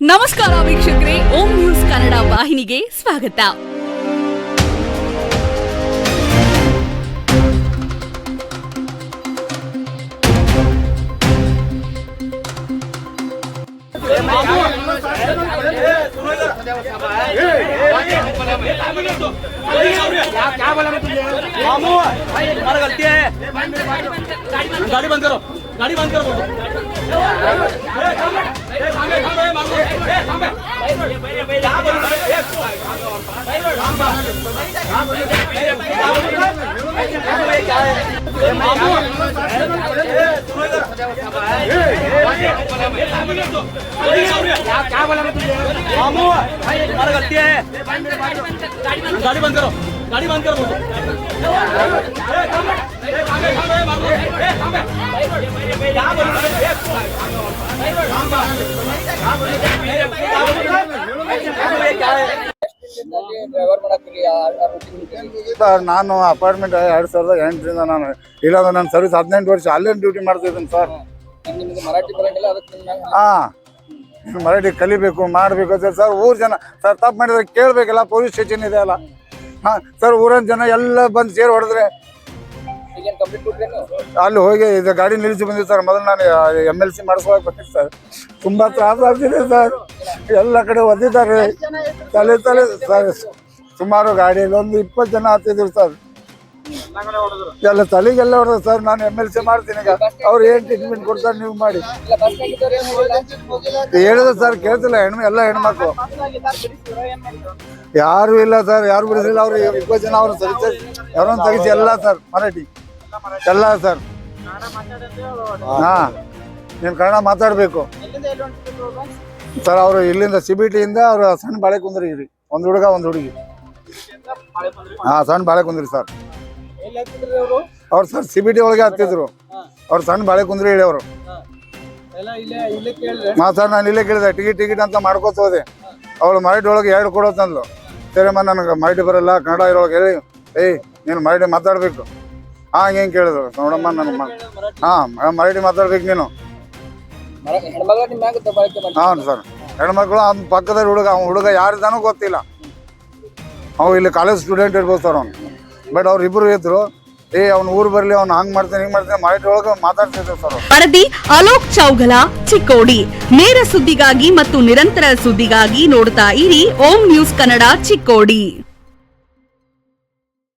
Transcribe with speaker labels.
Speaker 1: ನಮಸ್ಕಾರ ವೀಕ್ಷಕರೇ ಓಂ ನ್ಯೂಸ್ ಕನ್ನಡ ವಾಹಿನಿಗೆ ಸ್ವಾಗತ
Speaker 2: मामू तुम्हारा गलती है गाड़ी बंद करो गाड़ी बंद करो बोलो क्या बोला मामू तुम्हारा गलती है गाड़ी बंद करो गाड़ी बंद करो
Speaker 3: ಸರ್, ನಾನು ಅಪಾರ್ಟ್ಮೆಂಟ್ ಎರಡು ಸಾವಿರದ ಎಂಟರಿಂದ ನಾನು, ಇಲ್ಲಾಂದ್ರೆ ನನ್ನ ಸರ್ವಿಸ್ ಹದಿನೆಂಟು ವರ್ಷ ಅಲ್ಲೇ ಡ್ಯೂಟಿ ಮಾಡ್ತಿದ್ದೀನಿ ಸರ್. ಹಾಂ, ಮರಾಠಿ ಕಲಿಬೇಕು, ಮಾಡಬೇಕು ಸರ್. ಸರ್, ಊರು ಜನ, ಸರ್, ತಪ್ಪು ಮಾಡಿದ್ರೆ ಕೇಳಬೇಕಲ್ಲ, ಪೊಲೀಸ್ ಸ್ಟೇಷನ್ ಇದೆ ಅಲ್ಲ. ಹಾಂ, ಸರ್, ಊರಿನ ಜನ ಎಲ್ಲ ಬಂದು ಸೇರಿ ಹೊಡೆದ್ರೆ ಅಲ್ಲಿ ಹೋಗಿ ಇದು ಗಾಡಿ ನಿಲ್ಲಿಸಿ ಬಂದಿದ್ದು ಸರ್. ಮೊದಲು ನಾನು ಎಂ ಎಲ್ ಸಿ ಮಾಡಿಸ್ಕೊಳಕ್ ಬರ್ತೀನಿ ಸರ್. ತುಂಬ ತ್ರಾಸ ಆಗ್ತಿದೆ ಸರ್. ಎಲ್ಲ ಕಡೆ ಒದ್ದಿದ್ದಾರೆ. ತಲೆ ತಲೆ ಸರ್ ಸುಮಾರು ಗಾಡಿಯಲ್ಲಿ ಒಂದು ಇಪ್ಪತ್ತು ಜನ ಹತ್ತಿದ್ರು ಸರ್. ಎಲ್ಲ ತಲೆಗೆಲ್ಲ ಹೊಡೆದ್ರು ಸರ್. ನಾನು ಎಂ ಎಲ್ ಸಿ ಮಾಡ್ತೀನಿ ಈಗ. ಅವ್ರು ಏನು ಟ್ರೀಟ್ಮೆಂಟ್ ಕೊಡ್ತಾರೆ ನೀವು ಮಾಡಿ. ಹೇಳಿದ್ರು ಸರ್ ಕೇಳ್ತಿಲ್ಲ ಹೆಣ್ಮ ಎಲ್ಲ ಹೆಣ್ಮಕ್ಳು. ಯಾರು ಇಲ್ಲ ಸರ್. ಯಾರು ಬಿಡಿಸಿಲ್ಲ. ಅವ್ರು ಇಪ್ಪತ್ತು ಜನ ಅವ್ರು ಸರಿ ಯಾರೊಂದು ತೆಗಿಸಿ ಎಲ್ಲ ಸರ್ ಮರಾಠಿ. ಎಲ್ಲ ಸರ್. ಹಾ. ನೀನು ಕನ್ನಡ ಮಾತಾಡಬೇಕು. ಸರ್ ಅವರು ಇಲ್ಲಿಂದ ಸಿ ಬಿ ಟಿಯಿಂದ ಅವ್ರು ಸಣ್ಣ ಬಾಳೆ ಕುಂದ್ರಿ ಒಂದು ಹುಡುಗ ಒಂದು ಹುಡುಗಿ. ಹಾ ಸಣ್ಣ ಬಾಳೆ ಕುಂದ್ರಿ ಸರ್. ಅವ್ರು ಸರ್ ಸಿ ಬಿ ಟಿ ಒಳಗೆ ಹತ್ತಿದ್ರು ಅವ್ರು ಸಣ್ಣ ಬಾಳೆ ಕುಂದ್ರಿ ಹೇಳಿ ಅವರು. ಮಾ ಸರ್ ನಾನು ಇಲ್ಲೇ ಕೇಳಿದೆ. ಟಿಕೆಟ್ ಟಿಕೆಟ್ ಅಂತ ಮಾಡ್ಕೋತ ಹೋದೆ. ಅವಳು ಮರಾಠಿ ಒಳಗೆ ಎರಡು ಕೊಡೋ ತಂದ್ಲು ಸರಿಯಮ್ಮ ನನಗೆ ಮರಾಠಿ ಬರಲ್ಲ ಕನ್ನಡ ಇರೋಳಗೆ ಹೇಳಿ. ಏಯ್ ನೀನು ಮರಾಠಿ ಮಾತಾಡಬೇಕು. ಹಾಂ ಹಿಂಗೆ ಕೇಳಿದ್ರು? ನೋಡಮ್ಮ ನನಗೆ ಹಾಂ ಮರಾಠಿ ಮಾತಾಡ್ಬೇಕು ನೀನು. ಹಾಂ ಸರ್. ಹೆಣ್ಮಕ್ಳು ಅವ್ನ ಪಕ್ಕದ ಹುಡುಗ ಅವ್ನ ಹುಡುಗ ಯಾರಿದ್ದಾನೋ ಗೊತ್ತಿಲ್ಲ. ಅವ್ ಇಲ್ಲಿ ಕಾಲೇಜ್ ಸ್ಟೂಡೆಂಟ್ ಇರ್ಬೋದು ಸರ್ ಅವ್ನು. ಬಟ್ ಅವ್ರಿಬ್ರು ಇದ್ರು. ಏ ಅವ್ನ ಊರು ಬರಲಿ ಅವ್ನು ಹಂಗ್ ಮಾಡ್ತಾನೆ ಹಿಂಗ್ ಮಾಡ್ತಾನೆ ಮರಾಠಿ ಒಳಗೆ ಮಾತಾಡ್ತಿದ್ರು ಸರ್ ಅವ್ರು.
Speaker 1: ವರದಿ ಅಲೋಕ್ ಚೌಗಲ ಚಿಕ್ಕೋಡಿ. ನೇರ ಸುದ್ದಿಗಾಗಿ ಮತ್ತು ನಿರಂತರ ಸುದ್ದಿಗಾಗಿ ನೋಡ್ತಾ ಇರಿ. ಓಂ ನ್ಯೂಸ್ ಕನ್ನಡ ಚಿಕ್ಕೋಡಿ.